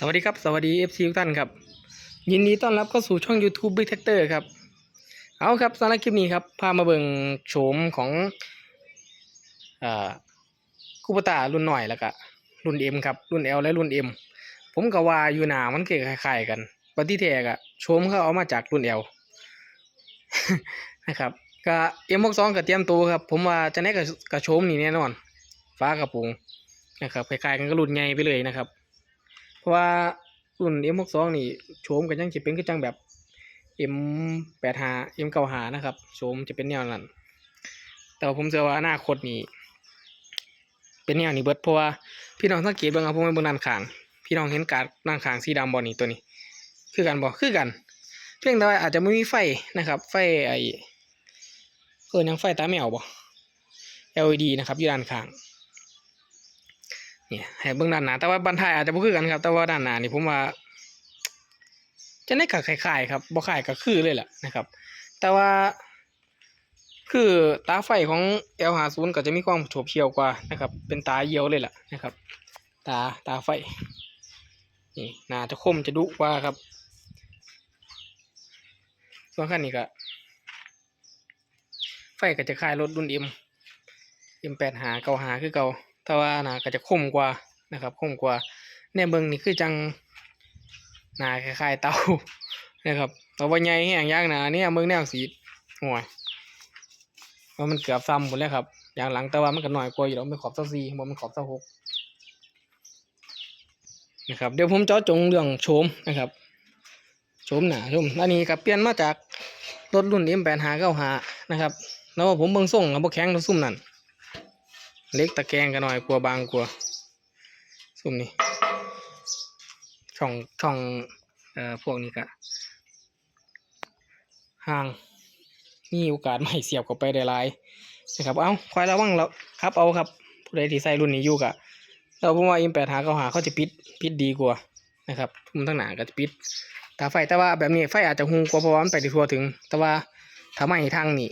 สวัสดีครับ สวัสดี FC ทุกท่านครับ ยินดีต้อนรับเข้าสู่ช่อง YouTube Big Tractor ครับ เอาครับสำหรับคลิปนี้ครับ พามาเบิ่งโฉมของอ่าคูปตารุ่นหน่อยแล้วก็รุ่น M ครับ รุ่น L และรุ่น M ผมก็ว่าอยู่หนามันเกิดคล้ายๆกันปฏิแทกอะโฉมเขาเอามาจากรุ่น L นะครับก็ M62 ก็เตรียมตัวครับ ผมว่าจะได้กับกับโฉมนี่แน่นอน ฟ้ากระปุงนะครับคล้ายๆกันก็รุ่นใหญ่ไปเลยนะครับ ว่ารุ่น M62 นี่โฉมก็ยังจะเป็นก็จังแบบ M85 M95 นะครับโฉมจะเป็นแนวนั้น แต่ว่าผมเชื่อว่าอนาคตนี่เป็นแนวนี้เบิดเพราะว่าพี่น้องสังเกตเบิ่งเอาผมไปบนด้านข้าง พี่น้องเห็นการด้านข้างสีดำบ่นี่ตัวนี้ คือกันบ่คือกัน เพียงแต่ว่าอาจจะไม่มีไฟนะครับ ไฟไอเออยังไฟตาแมวบ่ LED นะครับอยู่ด้านข้าง เนี่ยให้เบื้องด้านหน้าแต่ว่าบันทายอาจจะบ่คือกันครับ แต่ว่าด้านหน้านี่ผมว่าจะได้กับคล้ายๆครับบ่คล้ายก็คือเลยแหละนะครับ แต่ว่า คือตาไฟของ L50 ก็จะมีความโฉบเฉี่ยวกว่านะครับ เป็นตาเยียวเลยแหละนะครับ ตาตาไฟนี่หน้าจะคมจะดุกว่าครับส่วนคันนี้ก็ไฟก็จะคล้ายรถรุ่น M M8 หาเก่าหาคือเก่า แต่ว่าหนาก็จะคมกว่านะครับคมกว่าแนวเบิงนี่คือจังหนาคล้ายๆเตานะครับแต่ว่าใหญ่แห้งยางหนาเนี่ยเบิงแนวสีห่วยว่ามันเกือบซ้ำหมดแล้วครับ อย่างหลังแต่ว่ามันก็น้อยกว่าอยู่แล้วมันขอบเท่าสี่บนมันขอบเท่าหกนะครับเดี๋ยวผมเจาะจงเรื่องโฉมนะครับโฉมหนาโฉมอันนี้กับเปลี่ยนมาจากรถรุ่น M8 หาเก้าหานะครับแล้วผมเบิ่งส่งกับพวกแข้งรถซุ่มนั่น เล็กตะแกรงกันหน่อยกลัวบางกลัวซุ่มนี่ช่องช่องเอ่อพวกนี้ก็ห่างมีโอกาสไม่เสียบเข้าไปได้หลายนะครับเอาคอยระวังแล้วครับเอาครับผู้ใดที่ใส่รุ่นนี้อยู่กะเราผมว่าอิมแปดหาเขาหาเขาจะปิดปิดดีกว่านะครับมุมทั้งหนาก็จะปิดตาไฟแต่ว่าแบบนี้ไฟอาจจะหูกว่าเพราะว่ามันไปทั่วถึง แต่ว่าถ้าไม่ทางนี้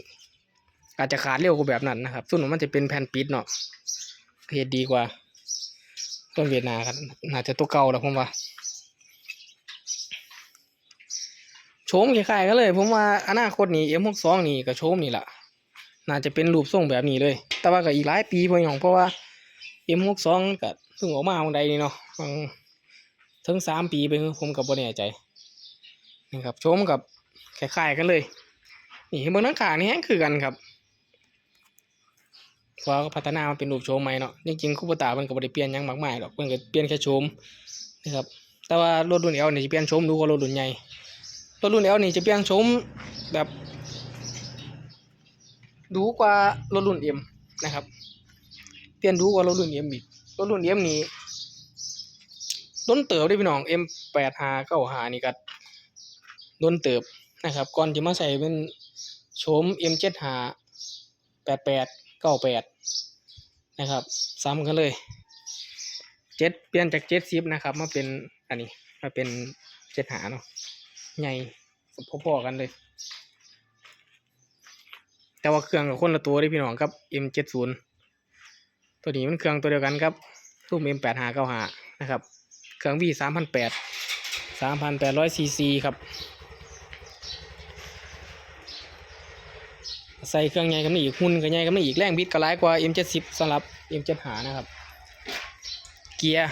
อาจจะขาดเร็วกว่าแบบนั้นนะครับส่วนมันจะเป็นแผ่นปิดเนาะเฮ็ดดีกว่า ต้นเวียดนาครับน่าจะตัวเก่าแล้วผมว่าโฉมคล้ายๆกันเลย ผมว่าอนาคตนี้ M62 นี่กับโฉมนี่แหละน่าจะเป็นรูปทรงแบบนี้เลย แต่ว่าก็อีกหลายปีพออย่างเพราะว่า M62 ก็เพิ่งออกมาวันใดนี่เนาะบางถึงสามปีไปผมกับบ่แน่ใจนะครับโฉมกับคล้ายๆกันเลย นี่เบางนังขานี่แห้งคือกันครับ เพราะว่าพัฒนามาเป็นรูปโฉมใหม่เนาะจริงๆคูปตามันก็บ่ได้เปลี่ยนหยังมากมายหรอกมันก็เปลี่ยนแค่โฉมนะครับ แต่ว่ารถรุ่นเอลนี่จะเปลี่ยนโฉมดูกว่ารถรุ่นใหญ่รถรุ่นเอลนี่จะเปลี่ยนโฉมแบบดูกว่ารถรุ่นเอ็มนะครับ เปลี่ยนดูกว่ารถรุ่นเอ็มอีกรถรุ่นเอ็มนี่ล้นเติบได้พี่น้องเอ็มแปดหาเก้าหานี่ก็ล้นเติบนะครับ ก่อนจะมาใส่เป็นโฉมเอ็มเจ็ดหาแปดแปด เก้าแปดนะครับ ซ้ำกันเลยเจ็ดเปลี่ยนจากเจ็ดซิปนะครับ มาเป็นอันนี้มาเป็นเจ็ดหาเนาะใหญ่พอๆกันเลย แต่ว่าเครื่องกับคนละตัวเด้พี่น้องครับ M70 ตัวนี้มันเครื่องตัวเดียวกันครับตู้ M85 95นะครับ เครื่อง V 3 0 0 3,800 cc ครับ ใส่เครื่องใหญ่กันมาอีกหุ่นก็ใหญ่กันมาอีกแรงบิดก็ร้ายกว่า M70 สำหรับ M75 นะครับ เกียร์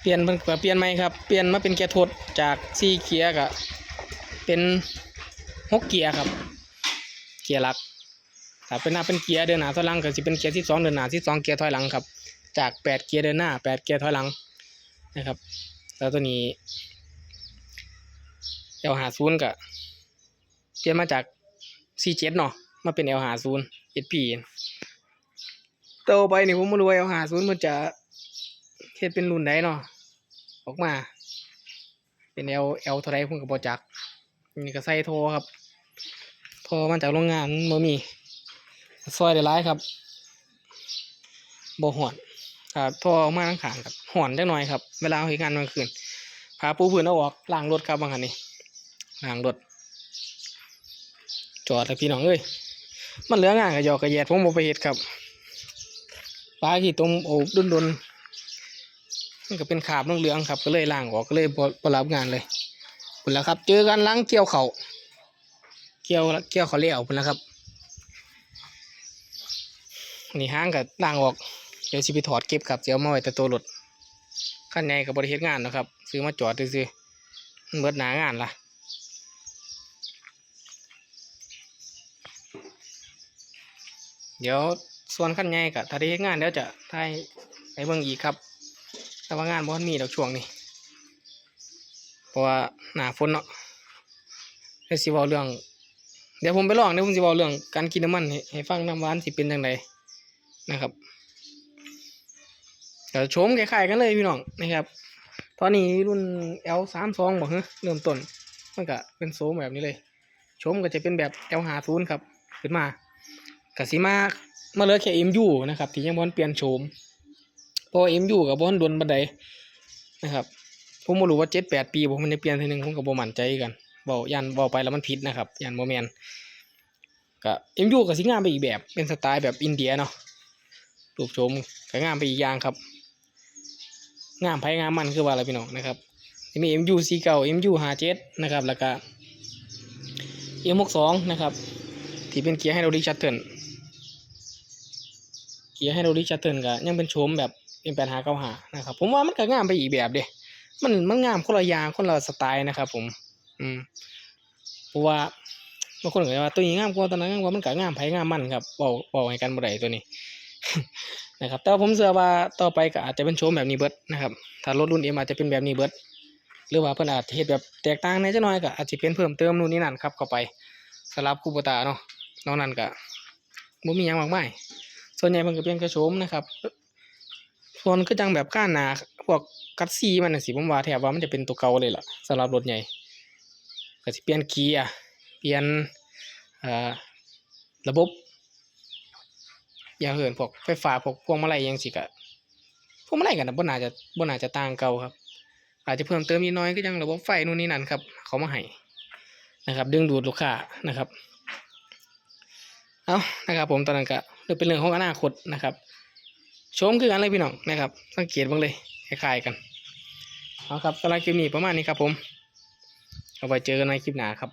เปลี่ยนเพิ่นเปลี่ยนใหม่ครับเปลี่ยนมาเป็นเกียร์ทดจาก4เกียร์ก็เป็น6เกียร์ครับ เกียร์หลักถ้าเป็นหน้าเป็นเกียร์เดินหน้าถอยหลังก็สิเป็นเกียร์ที่สองเดินหน้าที่สองเกียร์ถอยหลังครับ จากแปดเกียร์เดินหน้าแปดเกียร์ถอยหลังนะครับ แล้วตัวนี้เอลหาศูนย์ก็เปลี่ยนมาจาก C7 เจ็ดเนาะมาเป็น L50 SP ต่อไปนี่ผมไม่รู้ว่า L50 มันจะเฮ็ดเป็นรุ่นใดเนาะออกมา เป็น L L เอลท่าไรผมก็บ่จักนี่ก็ใส่โทรครับโทรมาจากโรงงานบ่มีซอยได้หลายครับบ่หอนครับโทรออกมาทั้งขางครับหอนจักหน่อยครับ เวลาเอาเฮ็ดงานกลางคืนพาปูพื้นเอาออกล้างรถครับบางคันนี่ล้างรถ จอดแล้วพี่น้องเอ้ยมันเหลืองานกับยอกกระแยดผมบ่ไปเฮ็ดครับปลาขี้ต้มโอบดุนดุนมันก็เป็นขาบเหลืองครับ ก็เลยล้างออกก็เลยบรับงานเลยพุ่นแล้วครับ เจอกันล้างเกี่ยวเขาเกี่ยวเกี่ยวเขาเลี้ยวพุ่นแล้วครับนี่ห้างกับล้างออกเดี๋ยวสิไปถอดเก็บครับเดี๋ยวมาไว้แต่ตัวรถขั้นใหญ่กับบริเฮ็ดงานนะครับ ซื้อมาจอดซื้อๆมันเบิดหนางานล่ะ เดี๋ยวส่วนขั้นใหญ่กับถ้าได้งานเดี๋ยวจะถ่ายไปเบิ่งอีกครับ แต่ว่างานบ่นมีดอกช่วงนี้เพราะว่าหนาฝนเนาะเดี๋ยวสิเว้าเรื่อง เดี๋ยวผมไปลองเดี๋ยวผมสิเว้าเรื่องการกินน้ำมันให้ให้ฟังน้ำหวานสิเป็นจังไดนะครับเดี๋ยวชมคล้ายๆกันเลยพี่น้องนะครับ ตอนนี้รุ่น L สามสองบอกเฮ้เริ่มต้นมันก็เป็นโซมแบบนี้เลย ชมก็จะเป็นแบบ L หาศูนย์ครับ ขึ้นมา กสิมามาเหลือแค่ MU นะครับที่ยังบอลเปลี่ยนโฉมเพราะว่า MU กับบอลดวนบันไดนะครับผมไม่รู้ว่าเจ็ดแปดปีผมมันจะเปลี่ยนทีหนึ่งผมกับโบมั่นใจกันบอกยันบอกไปแล้วมันผิดนะครับยันโมแมนก็เอ็มยูกับสิงามไปอีกแบบเป็นสไตล์แบบอินเดียเนาะรูปโฉมก็งามไปอีกอย่างครับ งามไพ่งามมันคือว่าอะไรพี่น้องนะครับจะมี MU สีเก่า MU ห้าเจ็ดนะครับแล้วก็ M หกสองนะครับที่เป็นเกียร์ไฮดรอลิชัตเทิลเกียร์ไฮดรอลิชัตเทิลก็ยังเป็นโฉมแบบเป็นแปดหาเก้าหานะครับ ผมว่ามันก็งามไปอีกแบบเด้มันมันงามคนละยางคนละสไตล์นะครับ ผม อืมเพราะว่าบางคนก็ว่าตัวนี้งามกว่าตัวนั้นงามกว่ามันก็งามไผงามมันครับบอกบอกให้กันบ่ได้ตัวนี้นะครับ แต่ผมเชื่อว่าต่อไปก็อาจจะเป็นโชมแบบนี้เบิดนะครับถ้ารถรุ่นเอ็มอาจจะเป็นแบบนี้เบิดหรือว่าเพิ่นอาจจะเฮ็ดแบบแตกต่างในจักหน่อยก็อาจจะเป็นเพิ่มเติมนู่นนี่นั่นครับเข้าไปสำหรับคูโบตาเนาะนอกนั้นก็บ่มีหยังมากมาย ส่วนใหญ่มันก็เป็นกระโชมนะครับ ส่วนก็จังแบบก้านหนาพวกกัดซีมันน่ะสิผมว่าแทบว่ามันจะเป็นตัวเก่าเลยล่ะสำหรับรถใหญ่ก็สิเปลี่ยนเกียร์เปลี่ยนระบบอย่างอื่นพวกไฟฟ้าพวกพวงมาลัยยังสิกะพวงมาลัยกันนะบ่น่าจะบ่น่าจะต่างเก่าครับ อาจจะเพิ่มเติมนิดน้อยก็ยังระบบไฟนู่นนี่นั่นครับ เขามาให้นะครับ ดึงดูดลูกค้านะครับ เอานะครับผมตอนนั้นก็ือเป็นเรื่องของอนาคตนะครับชมคือกันเลยพี่น้องนะครับ สังเกตบ้างเลยคล้ายๆกันเอาครับสำหรับคลิปนี้ประมาณนี้ครับผม เอาไว้เจอกันในคลิปหน้าครับ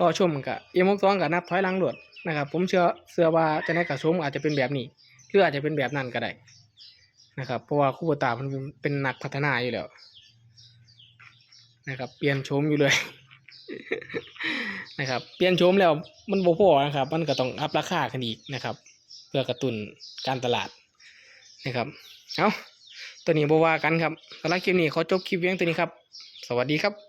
รอชมกับเอ็มกสองกับนับถอยหลังหลวดนะครับ ผมเชื่อเชื่อว่าจะในกับชมอาจจะเป็นแบบนี้หรืออาจจะเป็นแบบนั้นก็ได้นะครับเพราะว่าคู่บตามันเป็นเป็นนักพัฒนาอยู่แล้วนะครับ เปลี่ยนโฉมอยู่เลย นะครับ เปลี่ยนโฉมแล้วมันบ่พอนะครับ มันก็ต้องอัพราคาขึ้นอีกนะครับ เพื่อกระตุ้นการตลาดนะครับเอาตัวนี้บว่ากันครับสำหรับคลิปนี้ขอจบคลิปเพียงตัวนี้ครับ สวัสดีครับ